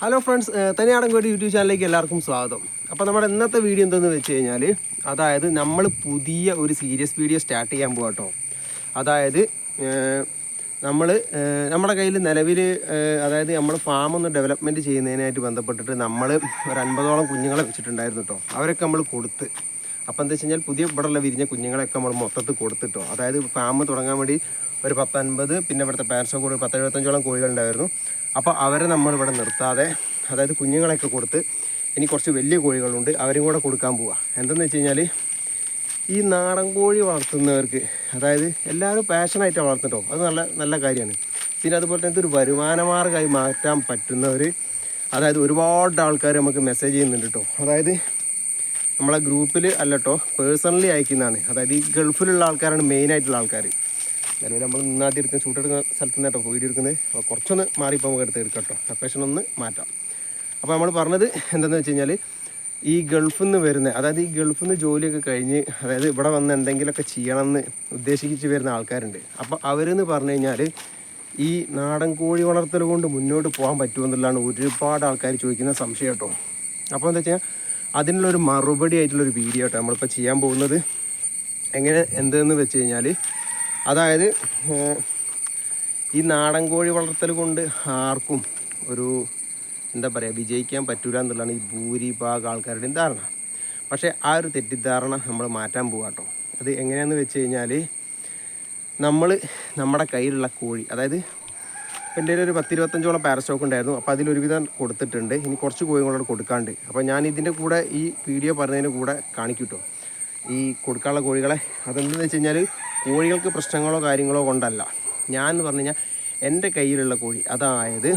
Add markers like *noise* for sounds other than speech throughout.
Hello friends തനിയാടൻ കോടി YouTube ചാനലിലേക്ക് എല്ലാവർക്കും സ്വാഗതം. അപ്പോൾ നമ്മുടെ ഇന്നത്തെ വീഡിയോ എന്തെന്ന് വെച്ച് കഴിഞ്ഞാൽ അതായത് നമ്മൾ പുതിയ ഒരു സീരിയസ് വീഡിയോ സ്റ്റാർട്ട് ചെയ്യാൻ പോകാം കേട്ടോ അതായത് നമ്മൾ നമ്മുടെ കയ്യിൽ നിലവിൽ അതായത് നമ്മൾ ഫാം ഒന്ന് ഡെവലപ്മെന്റ് ചെയ്യുന്നതിനായിട്ട് ബന്ധപ്പെട്ടിട്ട് നമ്മൾ ഒരു അൻപതോളം കുഞ്ഞുങ്ങളെ വെച്ചിട്ടുണ്ടായിരുന്നു കേട്ടോ അവരൊക്കെ നമ്മൾ കൊടുത്ത്. അപ്പോൾ എന്താ വെച്ച് കഴിഞ്ഞാൽ പുതിയ ഇവിടെയുള്ള വിരിഞ്ഞ കുഞ്ഞുങ്ങളെയൊക്കെ നമ്മൾ മൊത്തത്തിൽ കൊടുത്തിട്ടോ. അതായത് ഫാം തുടങ്ങാൻ വേണ്ടി ഒരു പത്തൊൻപത് പിന്നെ ഇവിടുത്തെ പാരൻസോ കൂടി പത്ത് എഴുപത്തഞ്ചോളം കോഴികളുണ്ടായിരുന്നു അപ്പോൾ അവരെ നമ്മൾ ഇവിടെ നിർത്താതെ അതായത് കുഞ്ഞുങ്ങളെയൊക്കെ കൊടുത്ത് ഇനി കുറച്ച് വലിയ കോഴികളുണ്ട് അവരും കൂടെ കൊടുക്കാൻ പോവുക എന്തെന്ന് വെച്ച് കഴിഞ്ഞാൽ ഈ നാടൻ കോഴി വളർത്തുന്നവർക്ക് അതായത് എല്ലാവരും പാഷനായിട്ടാണ് വളർത്തുട്ടോ അത് നല്ല നല്ല കാര്യമാണ്. പിന്നെ അതുപോലെ തന്നെ ഇതൊരു വരുമാനമാർഗമായി മാറ്റാൻ പറ്റുന്നവർ അതായത് ഒരുപാട് ആൾക്കാർ നമുക്ക് മെസ്സേജ് ചെയ്യുന്നുണ്ട് കേട്ടോ അതായത് നമ്മളെ ഗ്രൂപ്പിൽ അല്ലട്ടോ പേഴ്സണലി അയക്കുന്നതാണ്. അതായത് ഈ ഗൾഫിലുള്ള ആൾക്കാരാണ് മെയിനായിട്ടുള്ള ആൾക്കാർ നിലവിൽ നമ്മൾ നിന്നാദ്യം എടുക്കുന്ന ഷൂട്ട് എടുക്കുന്ന സ്ഥലത്ത് നിന്ന് കേട്ടോ വീഡിയോ എടുക്കുന്നത് അപ്പോൾ കുറച്ചൊന്ന് മാറിപ്പോൾ നമുക്ക് എടുത്ത് എടുക്കാം കേട്ടോ ലൊക്കേഷൻ ഒന്ന് മാറ്റാം. അപ്പോൾ നമ്മൾ പറഞ്ഞത് എന്താണെന്ന് വെച്ച് കഴിഞ്ഞാൽ ഈ ഗൾഫിൽ നിന്ന് വരുന്ന അതായത് ഈ ഗൾഫിൽ നിന്ന് ജോലിയൊക്കെ കഴിഞ്ഞ് അതായത് ഇവിടെ വന്ന് എന്തെങ്കിലുമൊക്കെ ചെയ്യണമെന്ന് ഉദ്ദേശിച്ച് വരുന്ന ആൾക്കാരുണ്ട്. അപ്പോൾ അവരെന്ന് പറഞ്ഞു കഴിഞ്ഞാൽ ഈ നാടൻ കോഴി വളർത്തൽ കൊണ്ട് മുന്നോട്ട് പോകാൻ പറ്റുമെന്നുള്ളതാണ് ഒരുപാട് ആൾക്കാർ ചോദിക്കുന്ന സംശയം കേട്ടോ അപ്പോൾ എന്താ വെച്ചാൽ അതിനുള്ളൊരു മറുപടി ആയിട്ടുള്ളൊരു വീഡിയോ കേട്ടോ നമ്മളിപ്പോൾ ചെയ്യാൻ പോകുന്നത്. എങ്ങനെ എന്തെന്ന് വെച്ച് കഴിഞ്ഞാൽ അതായത് ഈ നാടൻ കോഴി വളർത്തൽ കൊണ്ട് ആർക്കും ഒരു എന്താ പറയുക വിജയിക്കാൻ പറ്റൂല എന്നുള്ളതാണ് ഈ ഭൂരിഭാഗം ആൾക്കാരുടെയും ധാരണ. പക്ഷേ ആ ഒരു തെറ്റിദ്ധാരണ നമ്മൾ മാറ്റാൻ പോകാം കേട്ടോ അത് എങ്ങനെയാണെന്ന് വെച്ച് കഴിഞ്ഞാൽ നമ്മൾ നമ്മുടെ കയ്യിലുള്ള കോഴി അതായത് എന്റെ കയ്യിൽ ഒരു പത്തിരുപത്തഞ്ചോളം പാരസ്റ്റോക്ക് ഉണ്ടായിരുന്നു. അപ്പോൾ അതിലൊരുവിധം കൊടുത്തിട്ടുണ്ട്. ഇനി കുറച്ച് കോഴികളോട് കൊടുക്കാണ്ട്. അപ്പോൾ ഞാൻ ഇതിന്റെ കൂടെ ഈ വീഡിയോ പറഞ്ഞതിന്റെ കൂടെ കാണിക്കൂട്ടോ. ഈ കൊടുക്കാനുള്ള കോഴികളെ. അതെന്താണെന്ന് വെച്ച് കഴിഞ്ഞാൽ കോഴികൾക്ക് പ്രശ്നങ്ങളോ കാര്യങ്ങളോ കൊണ്ടല്ല. ഞാൻ എന്ന് പറഞ്ഞു കഴിഞ്ഞാൽ എന്റെ കയ്യിലുള്ള കോഴി. അതായത്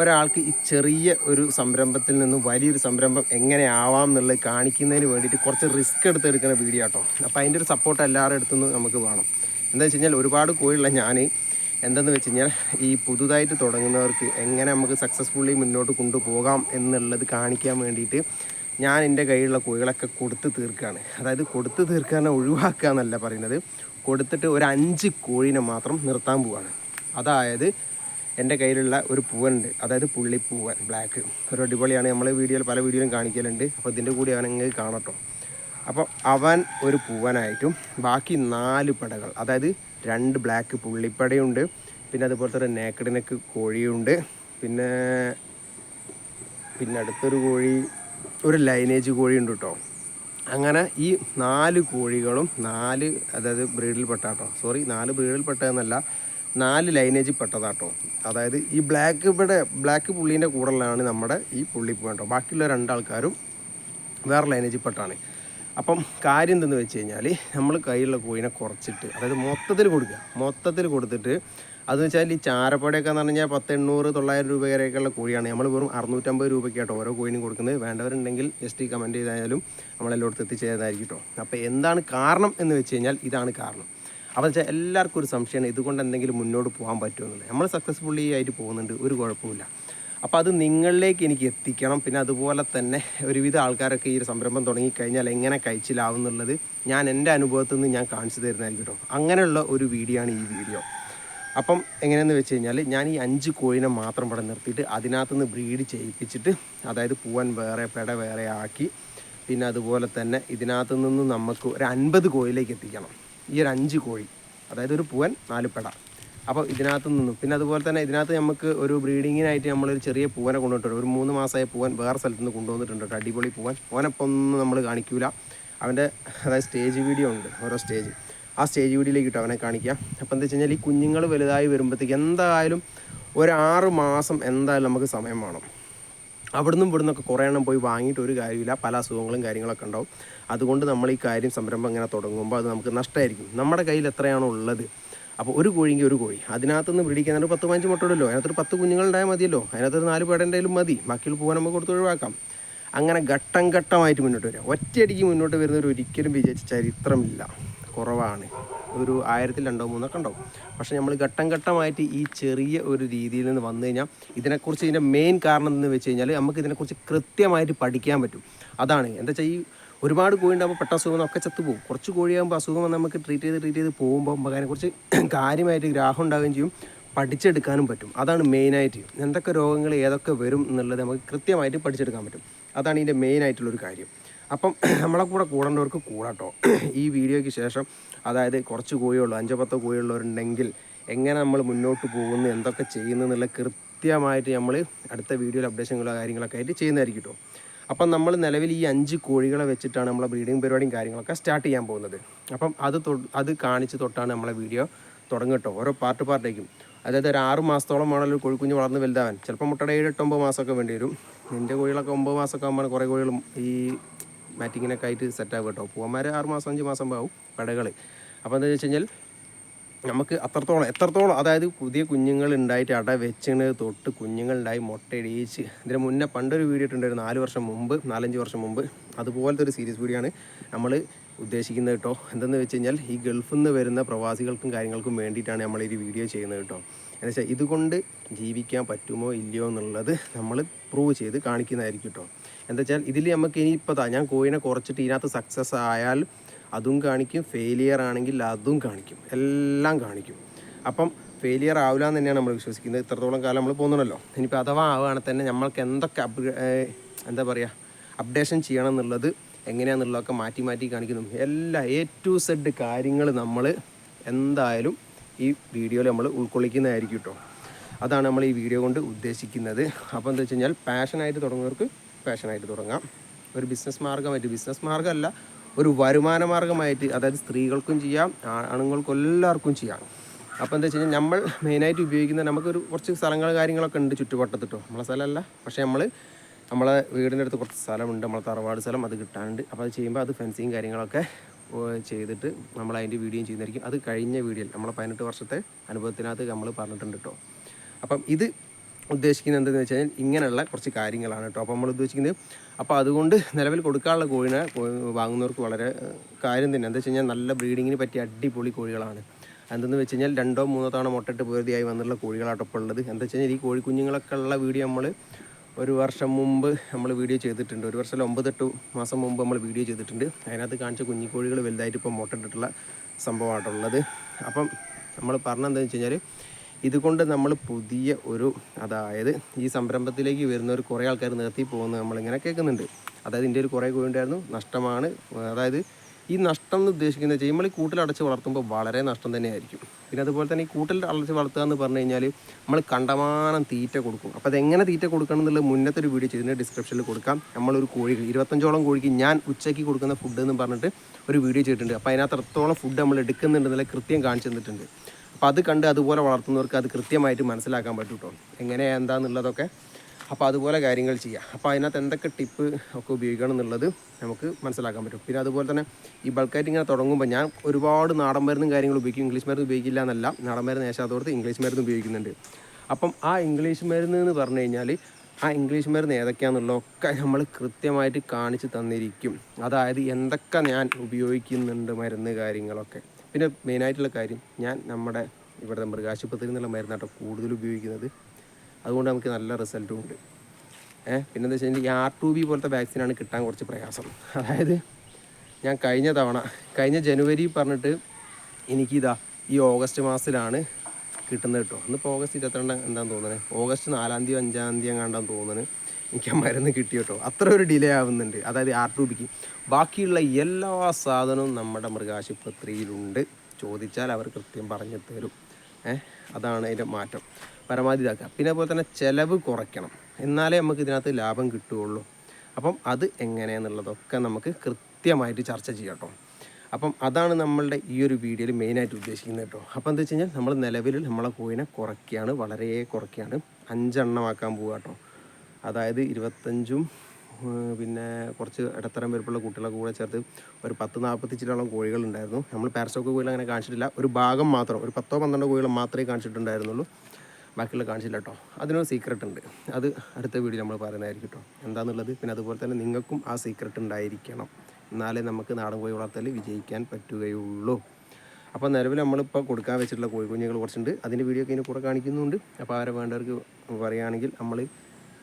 ഒരാൾക്ക് ഈ ചെറിയ ഒരു സംരംഭത്തിൽ നിന്നും വലിയൊരു സംരംഭം എങ്ങനെ ആവാം എന്നുള്ളത് കാണിക്കുന്നതിന് വേണ്ടിയിട്ട് കുറച്ച് റിസ്ക് എടുത്ത് എടുക്കുന്ന വീഡിയോ കേട്ടോ അപ്പോൾ അതിന്റെ ഒരു സപ്പോർട്ട് എല്ലാവരുടെ അടുത്തുനിന്ന് നമുക്ക് വേണം. എന്താ വെച്ച് കഴിഞ്ഞാൽ ഒരുപാട് കോഴിയുള്ള ഞാൻ എന്തെന്ന് വെച്ച് കഴിഞ്ഞാൽ ഈ പുതുതായിട്ട് തുടങ്ങുന്നവർക്ക് എങ്ങനെ നമുക്ക് സക്സസ്ഫുള്ളി മുന്നോട്ട് കൊണ്ടുപോകാം എന്നുള്ളത് കാണിക്കാൻ വേണ്ടിയിട്ട് ഞാൻ എന്റെ കയ്യിലുള്ള കോഴികളൊക്കെ കൊടുത്ത് തീർക്കുകയാണ്. അതായത് കൊടുത്ത് തീർക്കാനെ ഒഴിവാക്കുക എന്നല്ല പറയുന്നത്. കൊടുത്തിട്ട് ഒരു അഞ്ച് കോഴിനെ മാത്രം നിർത്താൻ പോവാണ്. അതായത് എന്റെ കയ്യിലുള്ള ഒരു പൂവനുണ്ട്. അതായത് പുള്ളിപ്പൂവൻ ബ്ലാക്ക് ഒരു അടിപൊളിയാണ്. നമ്മൾ വീഡിയോയിൽ പല വീഡിയോയിലും കാണിക്കലുണ്ട്. അപ്പോൾ ഇതിന്റെ കൂടി ആണെങ്കിൽ കാണട്ടോ അപ്പോൾ അവൻ ഒരു പൂവനായിട്ടും ബാക്കി നാല് പടകൾ അതായത് രണ്ട് ബ്ലാക്ക് പുള്ളിപ്പടയുണ്ട് പിന്നെ അതുപോലെ തന്നെ നേക്കഡ് നെക്ക് കോഴിയുണ്ട് പിന്നെ പിന്നെ അടുത്തൊരു കോഴി ഒരു ലൈനേജ് കോഴിയുണ്ട് കേട്ടോ അങ്ങനെ ഈ നാല് കോഴികളും നാല് അതായത് ബ്രീഡിൽപ്പെട്ട കേട്ടോ സോറി നാല് ബ്രീഡിൽപ്പെട്ടതെന്നല്ല നാല് ലൈനേജ് പെട്ടതാട്ടോ അതായത് ഈ ബ്ലാക്ക് ഇവിടെ ബ്ലാക്ക് പുള്ളീന്റെ കൂടെയുള്ളതാണ് നമ്മുടെ ഈ പുള്ളിപ്പൂ കേട്ടോ ബാക്കിയുള്ള രണ്ടാൾക്കാരും വേറെ ലൈനേജിൽ പെട്ടാണ്. അപ്പം കാര്യം എന്തെന്ന് വെച്ച് കഴിഞ്ഞാൽ നമ്മൾ കയ്യിലുള്ള കോഴിനെ കുറച്ചിട്ട് അതായത് മൊത്തത്തിൽ കൊടുക്കുക. മൊത്തത്തിൽ കൊടുത്തിട്ട് അതെന്ന് വെച്ചാൽ ഈ ചാരപ്പടയൊക്കെ എന്ന് പറഞ്ഞാൽ പത്ത് എണ്ണൂറ് തൊള്ളായിരം രൂപ വരെയൊക്കെയുള്ള കോഴിയാണ്. നമ്മൾ വെറും അറുന്നൂറ്റമ്പത് രൂപയ്ക്കാട്ടോ ഓരോ കോഴിനും കൊടുക്കുന്നത്. വേണ്ടവരുണ്ടെങ്കിൽ ജസ്റ്റ് കമന്റ് ചെയ്തായാലും നമ്മളെല്ലോടത്ത് എത്തിച്ചേരായിരിക്കും കേട്ടോ അപ്പോൾ എന്താണ് കാരണം എന്ന് വെച്ച് കഴിഞ്ഞാൽ ഇതാണ് കാരണം. അപ്പോൾ വെച്ചാൽ എല്ലാവർക്കും ഒരു സംശയമാണ് ഇതുകൊണ്ട് എന്തെങ്കിലും മുന്നോട്ട് പോകാൻ പറ്റുമെന്നുള്ളത് നമ്മൾ സക്സസ്ഫുള്ളി ആയിട്ട് പോകുന്നുണ്ട് ഒരു കുഴപ്പമില്ല അപ്പോൾ അത് നിങ്ങളിലേക്ക് എനിക്ക് എത്തിക്കണം. പിന്നെ അതുപോലെ തന്നെ ഒരുവിധ ആൾക്കാരൊക്കെ ഈ ഒരു സംരംഭം തുടങ്ങിക്കഴിഞ്ഞാൽ എങ്ങനെ കഴിച്ചിലാവും എന്നുള്ളത് ഞാൻ എന്റെ അനുഭവത്തിൽ നിന്ന് ഞാൻ കാണിച്ചു തരുന്നതായിരിക്കും കേട്ടോ. അങ്ങനെയുള്ള ഒരു വീഡിയോ ആണ് ഈ വീഡിയോ അപ്പം എങ്ങനെയെന്ന് വെച്ച് കഴിഞ്ഞാൽ ഞാൻ ഈ അഞ്ച് കോഴിനെ മാത്രം ഇവിടെ നിർത്തിയിട്ട് അതിനകത്തുനിന്ന് ബ്രീഡ് ചെയ്യിപ്പിച്ചിട്ട് അതായത് പൂവൻ വേറെ പെട വേറെ ആക്കി പിന്നെ അതുപോലെ തന്നെ ഇതിനകത്ത് നിന്ന് നമുക്ക് ഒരു അൻപത് കോഴിയിലേക്ക് എത്തിക്കണം. ഈ ഒരു അഞ്ച് കോഴി അതായത് ഒരു പൂവൻ നാല് പെട. അപ്പോൾ ഇതിനകത്ത് നിന്നും. പിന്നെ അതുപോലെ തന്നെ ഇതിനകത്ത് നമുക്ക് ഒരു ബ്രീഡിങ്ങിനായിട്ട് നമ്മളൊരു ചെറിയ പൂവനെ കൊണ്ടുവന്നിട്ടുണ്ട്. ഒരു മൂന്ന് മാസമായ പൂവൻ വേറെ സ്ഥലത്ത് നിന്ന് കൊണ്ടുവന്നിട്ടുണ്ട്. അടിപൊളി പൂവൻ. പൂവനപ്പം ഒന്നും നമ്മൾ കാണിക്കൂല. അവന്റെ അതായത് സ്റ്റേജ് വീഡിയോ ഉണ്ട്. ഓരോ സ്റ്റേജ്. ആ സ്റ്റേജ് വീഡിയോയിലേക്ക് ഇട്ട് അവനെ കാണിക്കുക അപ്പോൾ എന്താ വെച്ച് കഴിഞ്ഞാൽ ഈ കുഞ്ഞുങ്ങൾ വലുതായി വരുമ്പോഴത്തേക്ക് എന്തായാലും ഒരാറ് മാസം എന്തായാലും നമുക്ക് സമയം വേണം. അവിടുന്ന് ഇവിടുന്നൊക്കെ കുറേ എണ്ണം പോയി വാങ്ങിയിട്ട് ഒരു കാര്യമില്ല. പല അസുഖങ്ങളും കാര്യങ്ങളൊക്കെ ഉണ്ടാവും. അതുകൊണ്ട് നമ്മൾ ഈ കാര്യം സംരംഭം ഇങ്ങനെ തുടങ്ങുമ്പോൾ അത് നമുക്ക് നഷ്ടമായിരിക്കും നമ്മുടെ കയ്യിൽ എത്രയാണോ ഉള്ളത്? അപ്പോൾ ഒരു കോഴിയെങ്കിൽ ഒരു കോഴി. അതിനകത്തുനിന്ന് പിടിക്കാൻ ഒരു പത്ത് പതിനഞ്ച് മുട്ട ഇടല്ലോ അതിനകത്തൊരു പത്ത് കുഞ്ഞുങ്ങളുണ്ടായാൽ മതിയല്ലോ. അതിനകത്തൊരു നാല് പേടേണ്ടായാലും മതി. ബാക്കിയുള്ള പോകാൻ നമുക്ക് കൊടുത്ത് ഒഴിവാക്കാം. അങ്ങനെ ഘട്ടം ഘട്ടമായിട്ട് മുന്നോട്ട് വരിക ഒറ്റയടിക്ക് മുന്നോട്ട് വരുന്നവർ ഒരിക്കലും വിജയിച്ച ചരിത്രമില്ല കുറവാണ്. ഒരു ആയിരത്തിൽ രണ്ടോ മൂന്നോ കണ്ടോ പക്ഷേ നമ്മൾ ഘട്ടം ഘട്ടമായിട്ട് ഈ ചെറിയ ഒരു രീതിയിൽ നിന്ന് വന്നു കഴിഞ്ഞാൽ ഇതിനെക്കുറിച്ച് ഇതിന്റെ മെയിൻ കാരണം എന്ന് വെച്ച് കഴിഞ്ഞാൽ നമുക്ക് ഇതിനെക്കുറിച്ച് കൃത്യമായിട്ട് പഠിക്കാൻ പറ്റും. അതാണ്. എന്താ വെച്ചാൽ ഈ ഒരുപാട് കോഴി ഉണ്ടാകുമ്പോൾ പെട്ട അസുഖം ഒക്കെ ചത്തുപോകും. കുറച്ച് കോഴിയാകുമ്പോൾ അസുഖം വന്ന് നമുക്ക് ട്രീറ്റ് ചെയ്ത് ട്രീറ്റ് ചെയ്ത് പോകുമ്പോൾ അതിനെ അതിനെക്കുറിച്ച് *clears throat* കാര്യമായിട്ട് ഗ്രാഹം ഉണ്ടാവുകയും ചെയ്യും. പഠിച്ചെടുക്കാനും പറ്റും. അതാണ് മെയിനായിട്ട് എന്തൊക്കെ രോഗങ്ങൾ ഏതൊക്കെ വരും എന്നുള്ളത് നമുക്ക് കൃത്യമായിട്ട് പഠിച്ചെടുക്കാൻ പറ്റും. അതാണ് ഇതിന്റെ മെയിനായിട്ടുള്ളൊരു കാര്യം. അപ്പം *clears throat* നമ്മളെ കൂടെ കൂടേണ്ടവർക്ക് കൂടാട്ടോ. *clears throat* ഈ വീഡിയോയ്ക്ക് ശേഷം അതായത് കുറച്ച് കോഴിയുള്ളൂ അഞ്ചോ പത്തോ കോഴിയുള്ളവരുണ്ടെങ്കിൽ എങ്ങനെ നമ്മൾ മുന്നോട്ട് പോകുന്നു എന്തൊക്കെ ചെയ്യുന്നു എന്നുള്ള കൃത്യമായിട്ട് നമ്മൾ അടുത്ത വീഡിയോയിൽ അപ്ഡേഷനുകളോ കാര്യങ്ങളൊക്കെ ആയിട്ട് ചെയ്യുന്നതായിരിക്കും കേട്ടോ അപ്പം നമ്മൾ നിലവിൽ ഈ അഞ്ച് കോഴികളെ വെച്ചിട്ടാണ് നമ്മളെ ബ്രീഡിങ് പരിപാടിയും കാര്യങ്ങളൊക്കെ സ്റ്റാർട്ട് ചെയ്യാൻ പോകുന്നത്. അപ്പം അത് അത് കാണിച്ച് തൊട്ടാണ് നമ്മളെ വീഡിയോ തുടങ്ങട്ടോ ഓരോ പാർട്ട് പാർട്ടേക്കും. അതായത് ഒരു ആറ് മാസത്തോളം വേണമല്ലോ കോഴിക്കുഞ്ഞ് വളർന്ന് വലുതാവാൻ. ചിലപ്പോൾ മുട്ടയുടെ ഏഴ് എട്ട് ഒമ്പത് മാസമൊക്കെ വേണ്ടി വരും. എന്റെ കോഴികളൊക്കെ ഒമ്പത് മാസമൊക്കെ ആകുമ്പോൾ കുറേ കോഴികളും ഈ മാറ്റിങ്ങിനൊക്കെ ആയിട്ട് സെറ്റാകും കേട്ടോ പൂവന്മാർ ആറ് മാസം അഞ്ച് മാസം ആവും പടകൾ അപ്പോൾ എന്താ വെച്ച് കഴിഞ്ഞാൽ നമുക്ക് അത്രത്തോളം എത്രത്തോളം അതായത് പുതിയ കുഞ്ഞുങ്ങൾ ഉണ്ടായിട്ട് അട വെച്ചിന് തൊട്ട് കുഞ്ഞുങ്ങളുണ്ടായി മുട്ടയിടിച്ച് ഇതിന് മുന്നേ പണ്ടൊരു വീഡിയോ ഇട്ടുണ്ടായിരുന്നു നാല് വർഷം മുമ്പ് നാലഞ്ച് വർഷം മുമ്പ്. അതുപോലത്തെ ഒരു സീരീസ് വീഡിയോ ആണ് നമ്മൾ ഉദ്ദേശിക്കുന്നത് കേട്ടോ. എന്തെന്ന് വെച്ച് കഴിഞ്ഞാൽ ഈ ഗൾഫിൽ നിന്ന് വരുന്ന പ്രവാസികൾക്കും കാര്യങ്ങൾക്കും വേണ്ടിയിട്ടാണ് നമ്മൾ ഈ വീഡിയോ ചെയ്യുന്നത് കേട്ടോ. എന്ന് വെച്ചാൽ ഇതുകൊണ്ട് ജീവിക്കാൻ പറ്റുമോ ഇല്ലയോ എന്നുള്ളത് നമ്മൾ പ്രൂവ് ചെയ്ത് കാണിക്കുന്നതായിരിക്കും കേട്ടോ. എന്താ വെച്ചാൽ ഇതിൽ നമുക്ക് ഇനി ഇനിയിപ്പോൾ ഞാൻ കോയിനെ കുറച്ചിട്ട് ഇതിനകത്ത് സക്സസ് ആയാൽ അതും കാണിക്കും ഫെയിലിയർ ആണെങ്കിൽ അതും കാണിക്കും എല്ലാം കാണിക്കും. അപ്പം ഫെയിലിയർ ആവില്ല എന്ന് തന്നെയാണ് നമ്മൾ വിശ്വസിക്കുന്നത്. ഇത്രത്തോളം കാലം നമ്മൾ പോകുന്നുണ്ടല്ലോ. ഇനിയിപ്പോൾ അഥവാ ആവുകയാണെങ്കിൽ തന്നെ നമ്മൾക്ക് എന്തൊക്കെ അപ് എന്താ പറയുക അപ്ഡേഷൻ ചെയ്യണം എന്നുള്ളത് എങ്ങനെയാണെന്നുള്ളതൊക്കെ മാറ്റി മാറ്റി കാണിക്കുന്നു. എല്ലാ എ ടു സെഡ് കാര്യങ്ങൾ നമ്മൾ എന്തായാലും ഈ വീഡിയോയിൽ നമ്മൾ ഉൾക്കൊള്ളിക്കുന്നതായിരിക്കും കേട്ടോ. അതാണ് നമ്മൾ ഈ വീഡിയോ കൊണ്ട് ഉദ്ദേശിക്കുന്നത്. അപ്പോൾ എന്താ വെച്ച് കഴിഞ്ഞാൽ പാഷനായിട്ട് തുടങ്ങുന്നവർക്ക് പാഷനായിട്ട് തുടങ്ങാം. ഒരു ബിസിനസ് മാർഗം മാർഗമായിട്ട് ബിസിനസ് മാർഗമല്ല ഒരു വരുമാന മാർഗമായിട്ട് അതായത് സ്ത്രീകൾക്കും ചെയ്യാം ആണുങ്ങൾക്കും എല്ലാവർക്കും ചെയ്യാം. അപ്പോൾ എന്താ വെച്ച് കഴിഞ്ഞാൽ നമ്മൾ മെയിനായിട്ട് ഉപയോഗിക്കുന്ന നമുക്കൊരു കുറച്ച് സ്ഥലങ്ങൾ കാര്യങ്ങളൊക്കെ ഉണ്ട് ചുറ്റുവട്ടത്തിട്ടോ. നമ്മളെ സ്ഥലമല്ല. പക്ഷേ നമ്മൾ നമ്മളെ വീടിന്റെ അടുത്ത് കുറച്ച് സ്ഥലമുണ്ട്. നമ്മളെ തറവാട് സ്ഥലം അത് കിട്ടാനുണ്ട്. അപ്പോൾ അത് ചെയ്യുമ്പോൾ അത് ഫെൻസിങ് കാര്യങ്ങളൊക്കെ ചെയ്തിട്ട് നമ്മൾ അതിന്റെ വീഡിയോയും ചെയ്യുന്നതായിരിക്കും. അത് കഴിഞ്ഞ വീഡിയോയിൽ നമ്മളെ പതിനെട്ട് വർഷത്തെ അനുഭവത്തിനകത്ത് നമ്മൾ പറഞ്ഞിട്ടുണ്ട് കേട്ടോ അപ്പം ഇത് ഉദ്ദേശിക്കുന്നത് എന്താണെന്ന് വെച്ച് കഴിഞ്ഞാൽ ഇങ്ങനെയുള്ള കുറച്ച് കാര്യങ്ങളാണ് കേട്ടോ. അപ്പോൾ നമ്മൾ ഉദ്ദേശിക്കുന്നത് അപ്പോൾ അതുകൊണ്ട് നിലവിൽ കൊടുക്കാനുള്ള കോഴിനെ വാങ്ങുന്നവർക്ക് വളരെ കാര്യം തന്നെ. എന്താ വെച്ച് നല്ല ബ്രീഡിങ്ങിന് പറ്റിയ അടിപൊളി കോഴികളാണ്. എന്തെന്ന് വെച്ച് കഴിഞ്ഞാൽ രണ്ടോ മൂന്നോ തവണ മുട്ടയിട്ട് പൂർത്തിയായി വന്നിട്ടുള്ള കോഴികളാണ് ഇപ്പോൾ ഉള്ളത്. എന്താ വെച്ച് കഴിഞ്ഞാൽ ഈ കോഴിക്കുഞ്ഞുങ്ങളൊക്കെ ഉള്ള വീഡിയോ നമ്മൾ ഒരു വർഷം മുമ്പ് നമ്മൾ വീഡിയോ ചെയ്തിട്ടുണ്ട്. ഒരു വർഷം ഒമ്പതെട്ട് മാസം മുമ്പ് നമ്മൾ വീഡിയോ ചെയ്തിട്ടുണ്ട്. അതിനകത്ത് കാണിച്ച കുഞ്ഞിക്കോഴികൾ വലുതായിട്ട് ഇപ്പോൾ മുട്ടയിട്ടിട്ടുള്ള സംഭവമായിട്ടുള്ളത്. അപ്പം നമ്മൾ പറഞ്ഞെന്താണെന്ന് വെച്ച് കഴിഞ്ഞാൽ ഇതുകൊണ്ട് നമ്മൾ പുതിയ ഒരു അതായത് ഈ സംരംഭത്തിലേക്ക് വരുന്ന ഒരു കുറേ ആൾക്കാർ നിർത്തി പോകുന്നത് നമ്മളിങ്ങനെ കേൾക്കുന്നുണ്ട്. അതായത് ഇന്ത്യയിൽ കുറേ കൂടിയുണ്ടായിരുന്നു നഷ്ടമാണ്. അതായത് ഈ നഷ്ടം എന്ന് ഉദ്ദേശിക്കുന്നത് വെച്ചാൽ നമ്മൾ കൂട്ടിലടച്ച് വളർത്തുമ്പോൾ വളരെ നഷ്ടം തന്നെയായിരിക്കും. പിന്നെ അതുപോലെ തന്നെ ഈ കൂട്ടിൽ അടച്ച് വളർത്തുക എന്ന് പറഞ്ഞു കഴിഞ്ഞാൽ നമ്മൾ കണ്ടമാനം തീറ്റ കൊടുക്കും. അപ്പോൾ അതെങ്ങനെ തീറ്റ കൊടുക്കണം എന്നുള്ള മുന്നത്തെ ഒരു വീഡിയോ ചെയ്തിട്ട് ഡിസ്ക്രിപ്ഷനിൽ കൊടുക്കാം. നമ്മളൊരു കോഴി ഇരുപത്തഞ്ചോളം കോഴിക്ക് ഞാൻ ഉച്ചയ്ക്ക് കൊടുക്കുന്ന ഫുഡ് എന്ന് പറഞ്ഞിട്ട് ഒരു വീഡിയോ ചെയ്തിട്ടുണ്ട്. അപ്പോൾ അതിനകത്ത് എത്രത്തോളം ഫുഡ് നമ്മൾ എടുക്കുന്നുണ്ടെന്നുള്ള കൃത്യം കാണിച്ചു തന്നിട്ടുണ്ട്. അപ്പോൾ അത് കണ്ട് അതുപോലെ വളർത്തുന്നവർക്ക് അത് കൃത്യമായിട്ട് മനസ്സിലാക്കാൻ പറ്റും കേട്ടോ എങ്ങനെ എന്താണെന്നുള്ളതൊക്കെ അപ്പോൾ അതുപോലെ കാര്യങ്ങൾ ചെയ്യാം. അപ്പോൾ അതിനകത്ത് എന്തൊക്കെ ടിപ്പ് ഒക്കെ ഉപയോഗിക്കണം എന്നുള്ളത് നമുക്ക് മനസ്സിലാക്കാൻ പറ്റും. പിന്നെ അതുപോലെ തന്നെ ഈ ബൾക്കായിട്ട് ഇങ്ങനെ തുടങ്ങുമ്പോൾ ഞാൻ ഒരുപാട് നാടൻ മരുന്നും കാര്യങ്ങളും ഉപയോഗിക്കും. ഇംഗ്ലീഷ് മരുന്ന് ഉപയോഗിക്കില്ല എന്നല്ല. നാടൻ മരുന്ന് ഏശാത്തോടത്ത് ഇംഗ്ലീഷ് മരുന്ന് ഉപയോഗിക്കുന്നുണ്ട്. അപ്പം ആ ഇംഗ്ലീഷ് മരുന്ന് എന്ന് പറഞ്ഞു കഴിഞ്ഞാൽ ആ ഇംഗ്ലീഷ് മരുന്ന് ഏതൊക്കെയാണെന്നുള്ളതൊക്കെ നമ്മൾ കൃത്യമായിട്ട് കാണിച്ച് തന്നിരിക്കും. അതായത് എന്തൊക്കെ ഞാൻ ഉപയോഗിക്കുന്നുണ്ട് മരുന്ന് കാര്യങ്ങളൊക്കെ. പിന്നെ മെയിനായിട്ടുള്ള കാര്യം ഞാൻ നമ്മുടെ ഇവിടുത്തെ മൃഗാശുപത്രിയിൽ നിന്നുള്ള മരുന്നാട്ടോ കൂടുതൽ ഉപയോഗിക്കുന്നത്. അതുകൊണ്ട് നമുക്ക് നല്ല റിസൾട്ടും ഉണ്ട്. ഏഹ് പിന്നെന്താ വെച്ച് ഈ ആർ ടു ബി പോലത്തെ വാക്സിനാണ് കിട്ടാൻ കുറച്ച് പ്രയാസം. അതായത് ഞാൻ കഴിഞ്ഞ തവണ കഴിഞ്ഞ ജനുവരി പറഞ്ഞിട്ട് എനിക്കിതാ ഈ ഓഗസ്റ്റ് മാസത്തിലാണ് കിട്ടുന്നത് കേട്ടോ. ഇന്നിപ്പോൾ ഓഗസ്റ്റ് ഇരുപത്തിരണ്ട് എന്താണെന്ന് തോന്നുന്നത് ഓഗസ്റ്റ് നാലാം തീയതി അഞ്ചാം തീയതി എങ്ങാണ്ടാന്ന് തോന്നുന്നത് എനിക്ക് ആ മരുന്ന് കിട്ടി കേട്ടോ അത്ര ഒരു ഡിലേ ആവുന്നുണ്ട്. അതായത് ആർ ടു ബിക്ക് ബാക്കിയുള്ള എല്ലാ സാധനവും നമ്മുടെ മൃഗാശുപത്രിയിലുണ്ട്. ചോദിച്ചാൽ അവർ കൃത്യം പറഞ്ഞു തരും. ഏഹ് അതാണ് അതിന്റെ മാറ്റം. പരമാവധി ഇതാക്കുക. പിന്നെ അതുപോലെ തന്നെ ചിലവ് കുറയ്ക്കണം. എന്നാലേ നമുക്ക് ഇതിനകത്ത് ലാഭം കിട്ടുകയുള്ളൂ. അപ്പം അത് എങ്ങനെയെന്നുള്ളതൊക്കെ നമുക്ക് കൃത്യമായിട്ട് ചർച്ച ചെയ്യാം കേട്ടോ. അപ്പം അതാണ് നമ്മളുടെ ഈ ഒരു വീഡിയോയിൽ മെയിനായിട്ട് ഉദ്ദേശിക്കുന്നത് കേട്ടോ. അപ്പം എന്താ വെച്ച് കഴിഞ്ഞാൽ നമ്മൾ നിലവിൽ നമ്മളെ കോയിനെ കുറയ്ക്കുകയാണ്. വളരെ കുറയ്ക്കുകയാണ്. അഞ്ചെണ്ണമാക്കാൻ പോവുക കേട്ടോ. അതായത് ഇരുപത്തഞ്ചും പിന്നെ കുറച്ച് ഇടത്തരം വലുപ്പമുള്ള കുട്ടികളൊക്കെ കൂടെ ചേർത്ത് ഒരു പത്ത് നാൽപ്പത്തി ചിലോളം കോഴികളുണ്ടായിരുന്നു. നമ്മൾ പാരസ്റ്റോക്ക് കോഴികൾ അങ്ങനെ കാണിച്ചിട്ടില്ല. ഒരു ഭാഗം മാത്രം ഒരു പത്തോ പന്ത്രണ്ടോ കോഴികൾ മാത്രമേ കാണിച്ചിട്ടുണ്ടായിരുന്നുള്ളൂ. ബാക്കിയുള്ള കാണിച്ചില്ല കേട്ടോ. അതിനൊരു സീക്രട്ട് ഉണ്ട്. അത് അടുത്ത വീഡിയോ നമ്മൾ പറയുന്നതായിരിക്കും കേട്ടോ. എന്താണെന്നുള്ളത് പിന്നെ അതുപോലെ തന്നെ നിങ്ങൾക്കും ആ സീക്രട്ട് ഉണ്ടായിരിക്കണം. എന്നാലേ നമുക്ക് നാടൻ കോഴി വളർത്തൽ വിജയിക്കാൻ പറ്റുകയുള്ളൂ. അപ്പോൾ നിലവിൽ നമ്മളിപ്പോൾ കൊടുക്കാൻ വെച്ചിട്ടുള്ള കോഴിക്കുഞ്ഞുങ്ങൾ കുറച്ചുണ്ട്. അതിന്റെ വീഡിയോ ഒക്കെ ഇതിന് കൂടെ കാണിക്കുന്നുണ്ട്. അപ്പോൾ അവരെ വേണ്ടവർക്ക് പറയുകയാണെങ്കിൽ നമ്മൾ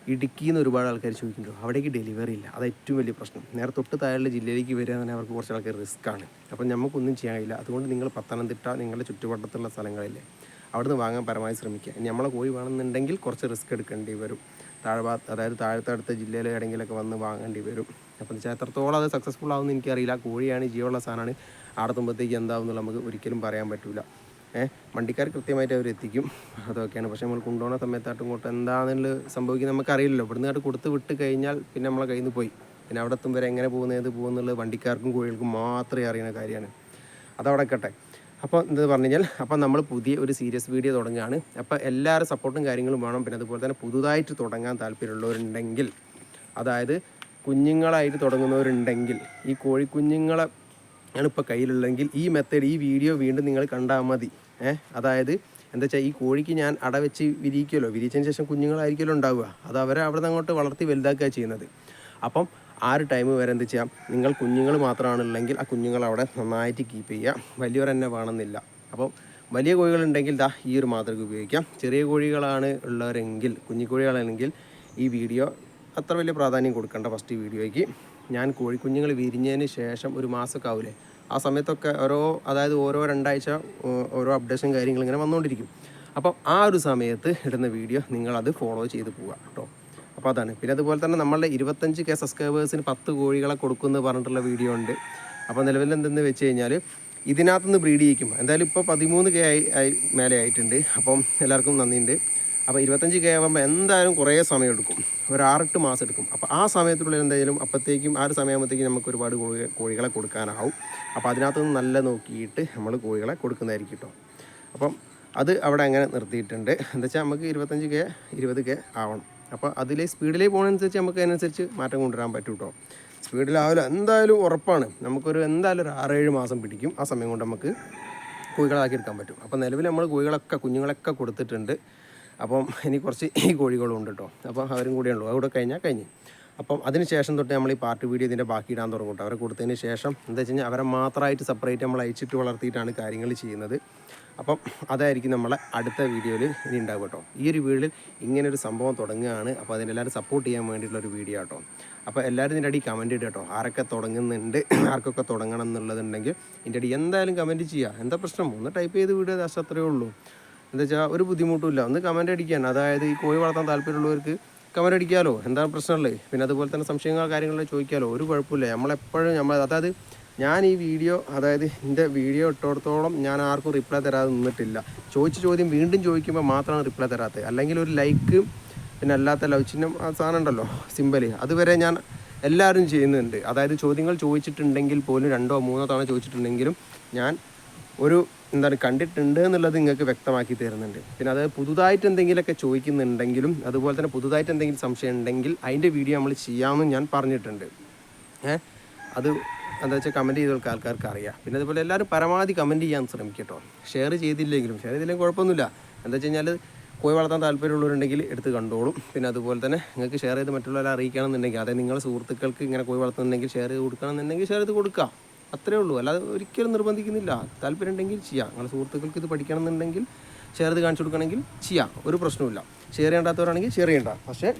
ഇടുക്കിയിൽ നിന്ന് ഒരുപാട് ആൾക്കാർ ചോദിക്കുന്നുണ്ട് അവിടേക്ക് ഡെലിവറി ഇല്ല. അത് ഏറ്റവും വലിയ പ്രശ്നം. നേരെ തൊട്ട് താഴെയുള്ള ജില്ലയിലേക്ക് വരിക തന്നെ അവർക്ക് കുറച്ച് ആൾക്കാർ റിസ്ക് ആണ്. അപ്പം നമുക്കൊന്നും ചെയ്യാൻ കഴിയില്ല. അതുകൊണ്ട് നിങ്ങൾ പത്തനംതിട്ട നിങ്ങളുടെ ചുറ്റുവട്ടത്തുള്ള സ്ഥലങ്ങളില്ലേ അവിടുന്ന് വാങ്ങാൻ പരമാവധി ശ്രമിക്കുക. നമ്മളെ കോഴി വേണമെന്നുണ്ടെങ്കിൽ കുറച്ച് റിസ്ക് എടുക്കേണ്ടി വരും. താഴെ അതായത് താഴത്തെ അടുത്ത ജില്ലയിൽ എവിടെയെങ്കിലൊക്കെ വന്ന് വാങ്ങേണ്ടി വരും. അപ്പം വെച്ചാൽ എത്രത്തോളം അത് സക്സസ്ഫുൾ ആവുമെന്ന് എനിക്കറിയില്ല. കോഴിയാണ് ജീവനുള്ള സാധനമാണ്. ആടത്തുമ്പോഴത്തേക്ക് എന്താവും നമുക്ക് ഒരിക്കലും പറയാൻ പറ്റില്ല വണ്ടിക്കാർ കൃത്യമായിട്ട് അവർ എത്തിക്കും അതൊക്കെയാണ്. പക്ഷേ നമ്മൾ കൊണ്ടുപോകുന്ന സമയത്തായിട്ട് ഇങ്ങോട്ട് എന്താണെന്നുള്ള സംഭവിക്കുന്നത് നമുക്കറിയില്ലല്ലോ. ഇവിടുന്ന് അങ്ങോട്ട് കൊടുത്ത് വിട്ട് കഴിഞ്ഞാൽ പിന്നെ നമ്മളെ കയ്യിൽ നിന്ന് പോയി. പിന്നെ അവിടെ എത്തും വരെ എങ്ങനെ പോകുന്നത് ഏത് പോകുന്നുള്ളത് വണ്ടിക്കാർക്കും കോഴികൾക്കും മാത്രമേ അറിയുന്ന കാര്യമാണ്. അതവിടെ കട്ടെ അപ്പോൾ എന്ത് പറഞ്ഞു കഴിഞ്ഞാൽ അപ്പോൾ നമ്മൾ പുതിയ ഒരു സീരിയസ് വീഡിയോ തുടങ്ങുകയാണ്. അപ്പോൾ എല്ലാവരും സപ്പോർട്ടും കാര്യങ്ങളും വേണം. പിന്നെ അതുപോലെ തന്നെ പുതുതായിട്ട് തുടങ്ങാൻ താല്പര്യമുള്ളവരുണ്ടെങ്കിൽ അതായത് കുഞ്ഞുങ്ങളായിട്ട് തുടങ്ങുന്നവരുണ്ടെങ്കിൽ ഈ കോഴിക്കുഞ്ഞുങ്ങളെ ആണ് ഇപ്പോൾ കയ്യിലുള്ളെങ്കിൽ ഈ മെത്തേഡ് ഈ വീഡിയോ വീണ്ടും നിങ്ങൾ കണ്ടാൽ മതി. ഏഹ് അതായത് എന്താ വെച്ചാൽ ഈ കോഴിക്ക് ഞാൻ അട വെച്ച് വിരിയിക്കുമല്ലോ വിരിയിച്ചതിന് ശേഷം കുഞ്ഞുങ്ങളായിരിക്കുമല്ലോ ഉണ്ടാവുക. അത് അവരെ അവിടെ നിന്ന് അങ്ങോട്ട് വളർത്തി വലുതാക്കുക ചെയ്യുന്നത്. അപ്പം ആ ഒരു ടൈം വരെ എന്ത് ചെയ്യാം? നിങ്ങൾ കുഞ്ഞുങ്ങൾ മാത്രമാണുള്ളെങ്കിൽ ആ കുഞ്ഞുങ്ങൾ അവിടെ നന്നായിട്ട് കീപ്പ് ചെയ്യുക. വലിയവർ തന്നെ വേണമെന്നില്ല. അപ്പം വലിയ കോഴികളുണ്ടെങ്കിൽ ദാ ഈ ഒരു മാതൃക ഉപയോഗിക്കാം. ചെറിയ കോഴികളാണ് ഉള്ളവരെങ്കിൽ കുഞ്ഞിക്കോഴികളാണെങ്കിൽ ഈ വീഡിയോ അത്ര വലിയ പ്രാധാന്യം കൊടുക്കേണ്ട ഫസ്റ്റ് വീഡിയോയ്ക്ക് ഞാൻ കോഴിക്കുഞ്ഞുങ്ങൾ വിരിഞ്ഞതിന് ശേഷം ഒരു മാസമൊക്കെ ആവില്ലേ ആ സമയത്തൊക്കെ ഓരോ അതായത് ഓരോ രണ്ടാഴ്ച ഓരോ അപ്ഡേഷൻ കാര്യങ്ങൾ ഇങ്ങനെ വന്നുകൊണ്ടിരിക്കും അപ്പം ആ ഒരു സമയത്ത് ഇടുന്ന വീഡിയോ നിങ്ങളത് ഫോളോ ചെയ്ത് പോവുക കേട്ടോ അപ്പോൾ അതാണ്. പിന്നെ അതുപോലെ തന്നെ നമ്മളുടെ ഇരുപത്തഞ്ച് കെ സബ്സ്ക്രൈബേഴ്സിന് പത്ത് കോഴികളെ കൊടുക്കുമെന്ന് പറഞ്ഞിട്ടുള്ള വീഡിയോ ഉണ്ട്. അപ്പോൾ നിലവിൽ എന്തെന്ന് വെച്ച് കഴിഞ്ഞാൽ ഇതിനകത്തുനിന്ന് ബ്രീഡ് ചെയ്യിക്കും. എന്തായാലും ഇപ്പോൾ പതിമൂന്ന് കെ ആയി മേലെ ആയിട്ടുണ്ട്. അപ്പം എല്ലാവർക്കും നന്ദിയുണ്ട്. അപ്പോൾ ഇരുപത്തഞ്ച് കെ എന്തായാലും കുറേ സമയം എടുക്കും. ഒരു ആറെട്ട് മാസം എടുക്കും. അപ്പോൾ ആ സമയത്തിനുള്ളിൽ എന്തായാലും അപ്പോഴത്തേക്കും ആ ഒരു സമയമാകുമ്പോഴത്തേക്കും നമുക്ക് ഒരുപാട് കോഴി കോഴികളെ കൊടുക്കാനാവും. അപ്പോൾ അതിനകത്ത് നിന്ന് നല്ല നോക്കിയിട്ട് നമ്മൾ കോഴികളെ കൊടുക്കുന്നതായിരിക്കും കേട്ടോ അപ്പം അത് അവിടെ അങ്ങനെ നിർത്തിയിട്ടുണ്ട്. എന്താ വെച്ചാൽ നമുക്ക് ഇരുപത്തഞ്ച് കെ ഇരുപത് കെ ആവണം. അപ്പോൾ അതിൽ സ്പീഡിലേ പോകുന്നതനുസരിച്ച് നമുക്ക് അതിനനുസരിച്ച് മാറ്റം കൊണ്ടുവരാൻ പറ്റും കേട്ടോ സ്പീഡിലാവില്ല എന്തായാലും ഉറപ്പാണ്. നമുക്കൊരു എന്തായാലും ഒരു ആറേഴ് മാസം പിടിക്കും. ആ സമയം കൊണ്ട് നമുക്ക് കോഴികളാക്കി എടുക്കാൻ പറ്റും. അപ്പോൾ നിലവിൽ നമ്മൾ കോഴികളൊക്കെ കുഞ്ഞുങ്ങളൊക്കെ കൊടുത്തിട്ടുണ്ട്. അപ്പം ഇനി കുറച്ച് ഈ കോഴികളും ഉണ്ട് കേട്ടോ അപ്പം അവരും കൂടെ ഉള്ളൂ. അവിടെ കഴിഞ്ഞാൽ കഴിഞ്ഞ്. അപ്പം അതിന് ശേഷം തൊട്ട് നമ്മൾ ഈ പാർട്ടി വീഡിയോ ഇതിന്റെ ബാക്കി ഇടാൻ തുടങ്ങും അവരെ കൊടുത്തതിന് ശേഷം എന്താ വെച്ച് കഴിഞ്ഞാൽ അവരെ മാത്രമായിട്ട് സെപ്പറേറ്റ് നമ്മൾ അയച്ചിട്ട് വളർത്തിയിട്ടാണ് കാര്യങ്ങൾ ചെയ്യുന്നത്. അപ്പം അതായിരിക്കും നമ്മളെ അടുത്ത വീഡിയോയിൽ ഇനി ഉണ്ടാവും കേട്ടോ ഈ ഒരു വീഡിയോയിൽ ഇങ്ങനെ ഒരു സംഭവം തുടങ്ങുകയാണ്. അപ്പോൾ അതിനെല്ലാവരും സപ്പോർട്ട് ചെയ്യാൻ വേണ്ടിയിട്ടുള്ള ഒരു വീഡിയോ കേട്ടോ അപ്പോൾ എല്ലാവരും ഇതിന്റെ അടി കമന്റ് ഇടുക കേട്ടോ ആരൊക്കെ തുടങ്ങുന്നുണ്ട് ആർക്കൊക്കെ തുടങ്ങണം എന്നുള്ളതുണ്ടെങ്കിൽ ഇതിന്റെ അടി എന്തായാലും കമന്റ് ചെയ്യുക. എന്താ പ്രശ്നം? ഒന്ന് ടൈപ്പ് ചെയ്ത് വീഡിയോ അത്രയേ ഉള്ളൂ. എന്താ വെച്ചാൽ ഒരു ബുദ്ധിമുട്ടുമില്ല. ഒന്ന് കമന്റ് അടിക്കാൻ അതായത് ഈ കോഴി വളർത്താൻ താല്പര്യമുള്ളവർക്ക് കമന്റ് അടിക്കാമല്ലോ എന്താണ് പ്രശ്നമുള്ളത് പിന്നെ അതുപോലെ തന്നെ സംശയങ്ങൾ കാര്യങ്ങളൊക്കെ ചോദിക്കാമല്ലോ ഒരു കുഴപ്പമില്ല. നമ്മളെപ്പോഴും നമ്മൾ അതായത് ഞാൻ ഈ വീഡിയോ അതായത് എന്റെ വീഡിയോ ഇട്ടിടത്തോളം ഞാൻ ആർക്കും റിപ്ലൈ തരാതെ നിന്നിട്ടില്ല. ചോദിച്ച ചോദ്യം വീണ്ടും ചോദിക്കുമ്പോൾ മാത്രമാണ് റിപ്ലൈ തരാത്തത് അല്ലെങ്കിൽ ഒരു ലൈക്ക് പിന്നെ അല്ലാത്ത ലവ് ചിഹ്നം ആ സാധനം ഉണ്ടല്ലോ സിമ്പിൾ അതുവരെ ഞാൻ എല്ലാവരും ചെയ്യുന്നുണ്ട്. അതായത് ചോദ്യങ്ങൾ ചോദിച്ചിട്ടുണ്ടെങ്കിൽ പോലും രണ്ടോ മൂന്നോ തവണ ചോദിച്ചിട്ടുണ്ടെങ്കിലും ഞാൻ ഒരു എന്താണ് കണ്ടിട്ടുണ്ട് എന്നുള്ളത് നിങ്ങൾക്ക് വ്യക്തമാക്കി തരുന്നുണ്ട്. പിന്നെ അത് പുതുതായിട്ട് എന്തെങ്കിലുമൊക്കെ ചോദിക്കുന്നുണ്ടെങ്കിലും അതുപോലെ തന്നെ പുതുതായിട്ട് എന്തെങ്കിലും സംശയം ഉണ്ടെങ്കിൽ അതിന്റെ വീഡിയോ നമ്മൾ ചെയ്യാമെന്ന് ഞാൻ പറഞ്ഞിട്ടുണ്ട്. ഏഹ് അത് എന്താ വെച്ചാൽ കമന്റ് ചെയ്ത് കൊടുക്കുക ആൾക്കാർക്ക് അറിയാം. പിന്നെ അതുപോലെ എല്ലാവരും പരമാവധി കമന്റ് ചെയ്യാൻ ശ്രമിക്കട്ടോ. ഷെയർ ചെയ്തില്ലെങ്കിലും ഷെയർ ചെയ്തില്ലെങ്കിൽ കുഴപ്പമൊന്നുമില്ല. എന്താ വെച്ച് കഴിഞ്ഞാൽ കോഴി വളർത്താൻ താല്പര്യമുള്ളവരുണ്ടെങ്കിൽ എടുത്ത് കണ്ടോളും. പിന്നെ അതുപോലെ തന്നെ നിങ്ങൾക്ക് ഷെയർ ചെയ്ത് മറ്റുള്ളവരെ അറിയിക്കണമെന്നുണ്ടെങ്കിൽ അതായത് നിങ്ങളുടെ സുഹൃത്തുക്കൾക്ക് ഇങ്ങനെ കോഴി വളർത്തുന്നുണ്ടെങ്കിൽ ഷെയർ ചെയ്ത് കൊടുക്കണമെന്നുണ്ടെങ്കിൽ ഷെയർ ചെയ്ത് കൊടുക്കാം. അത്രേ ഉള്ളൂ. അല്ലാതെ ഒരിക്കലും നിർബന്ധിക്കുന്നില്ല. താല്പര്യം ഉണ്ടെങ്കിൽ ചെയ്യാം. നിങ്ങളുടെ സുഹൃത്തുക്കൾക്ക് ഇത് പഠിക്കണം എന്നുണ്ടെങ്കിൽ ഷെയർ ചെയ്ത് കാണിച്ചു കൊടുക്കണമെങ്കിൽ ചെയ്യാം. ഒരു പ്രശ്നവുമില്ല. ഷെയർ ചെയ്യേണ്ടാത്തവരാണെങ്കിൽ ഷെയർ ചെയ്യണ്ട. പക്ഷേ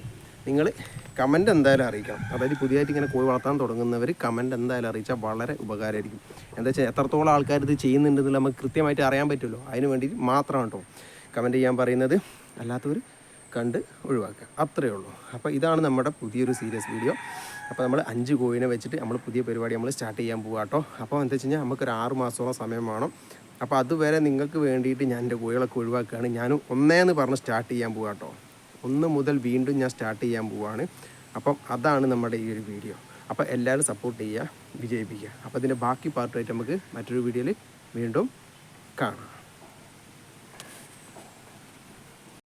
നിങ്ങൾ കമന്റ് എന്തായാലും അറിയിക്കണം. അതായത് പുതിയതായിട്ട് ഇങ്ങനെ കോഴി വളർത്താൻ തുടങ്ങുന്നവർ കമന്റ് എന്തായാലും അറിയിച്ചാൽ വളരെ ഉപകാരമായിരിക്കും. എന്താ വെച്ചാൽ എത്രത്തോളം ആൾക്കാർ ഇത് ചെയ്യുന്നുണ്ടെന്ന് നമുക്ക് കൃത്യമായിട്ട് അറിയാൻ പറ്റുമല്ലോ. അതിന് വേണ്ടി മാത്രമാണ് കേട്ടോ കമന്റ് ചെയ്യാൻ പറയുന്നത്. അല്ലാത്തവർ കണ്ട് ഒഴിവാക്കുക. അത്രയേ ഉള്ളൂ. അപ്പോൾ ഇതാണ് നമ്മുടെ പുതിയൊരു സീരിയസ് വീഡിയോ. അപ്പോൾ നമ്മൾ അഞ്ച് കോയിനെ വെച്ചിട്ട് നമ്മൾ പുതിയ പരിപാടി നമ്മൾ സ്റ്റാർട്ട് ചെയ്യാൻ പോകാം കേട്ടോ അപ്പോൾ എന്താ വെച്ച് കഴിഞ്ഞാൽ നമുക്കൊരു ആറ് മാസത്തോളം സമയം വേണം. അപ്പോൾ അതുവരെ നിങ്ങൾക്ക് വേണ്ടിയിട്ട് ഞാൻ എന്റെ കോഴികളൊക്കെ ഒഴിവാക്കുകയാണ്. ഞാൻ ഒന്നേന്ന് പറഞ്ഞ് സ്റ്റാർട്ട് ചെയ്യാൻ പോകാം കേട്ടോ ഒന്ന് മുതൽ വീണ്ടും ഞാൻ സ്റ്റാർട്ട് ചെയ്യാൻ പോവാണ്. അപ്പം അതാണ് നമ്മുടെ ഈ ഒരു വീഡിയോ. അപ്പോൾ എല്ലാവരും സപ്പോർട്ട് ചെയ്യുക വിജയിപ്പിക്കുക. അപ്പോൾ ഇതിന്റെ ബാക്കി പാർട്ടായിട്ട് നമുക്ക് മറ്റൊരു വീഡിയോയിൽ വീണ്ടും കാണാം.